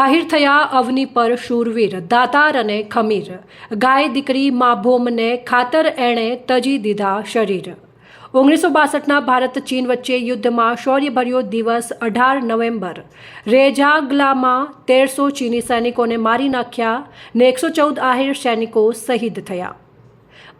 આહિર થયા અવની પર શૂરવીર, દાતાર અને ખમીર. ગાય દીકરી મા ભોમને ખાતર એણે તજી દીધા શરીર. ઓગણીસો બાસઠના ભારત ચીન વચ્ચે યુદ્ધમાં શૌર્યભર્યો દિવસ અઢાર નવેમ્બર. રેજાગલામાં તેરસો ચીની સૈનિકોને મારી નાખ્યા ને એકસો ચૌદ આહિર સૈનિકો શહીદ થયા.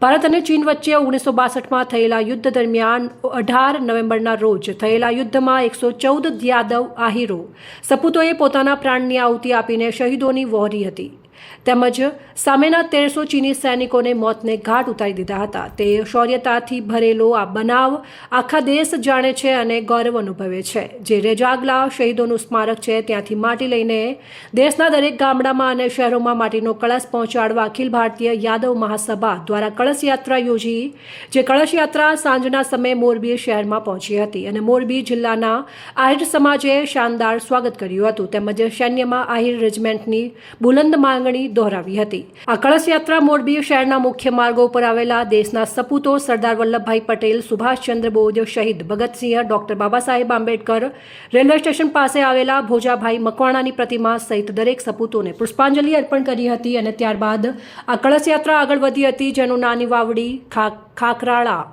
ભારત અને ચીન વચ્ચે ઓગણીસો બાસઠમાં થયેલા યુદ્ધ દરમિયાન અઢાર નવેમ્બરના રોજ થયેલા યુદ્ધમાં એકસો ચૌદ યાદવ આહિરો, સપૂતોએ પોતાના પ્રાણની આહુતિ આપીને શહીદોની વહોરી હતી. તેમજ સામેના તેરસો ચીની સૈનિકોને મોતને ઘાટ ઉતારી દીધા હતા. તે શૌર્યતાથી ભરેલો આ બનાવ આખા દેશ જાણે છે અને ગૌરવ અનુભવે છે. જે રેજાગલા શહીદોનું સ્મારક છે, ત્યાંથી માટી લઈને દેશના દરેક ગામડામાં અને શહેરોમાં માટીનો કળશ પહોંચાડવા અખિલ ભારતીય યાદવ મહાસભા દ્વારા કળશ યાત્રા યોજી, જે કળશ યાત્રા સાંજના સમયે મોરબી શહેરમાં પહોંચી હતી અને મોરબી જિલ્લાના આહિર સમાજે શાનદાર સ્વાગત કર્યું હતું. તેમજ સૈન્યમાં આહિર રેજિમેન્ટની બુલંદ માંગણી દોહરાવી હતી. આ કળશ યાત્રા મોરબી શહેરના મુખ્ય માર્ગો પર આવેલા દેશના સપૂતો સરદાર વલ્લભભાઈ પટેલ સુભાષચંદ્ર બોઝ, શહીદ Bhagat Singh, doctor Baba Saheb Ambedkar, railway station પાસે આવેલા ભોજાભાઈ મકવાણાની પ્રતિમા સહિત દરેક સપૂતોને પુષ્પાંજલિ અર્પણ કરી હતી અને ત્યારબાદ આ કળશ યાત્રા આગળ વધી હતી જેનું નાની વાવડી ખાખરાળા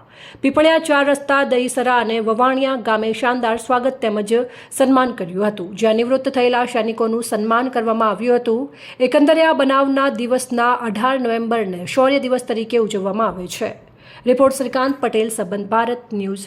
પીપળિયા ચાર રસ્તા, દહીસરા અને વવાણિયા ગામે શાનદાર સ્વાગત તેમજ સન્માન કર્યું હતું. જ્યાં નિવૃત્ત થયેલા સૈનિકોનું સન્માન કરવામાં આવ્યું હતું. એકંદરે આ બનાવના દિવસના અઢાર નવેમ્બરને શૌર્ય દિવસ તરીકે ઉજવવામાં આવે છે. રિપોર્ટ શ્રીકાંત પટેલ, સંબંધ ભારત ન્યૂઝ.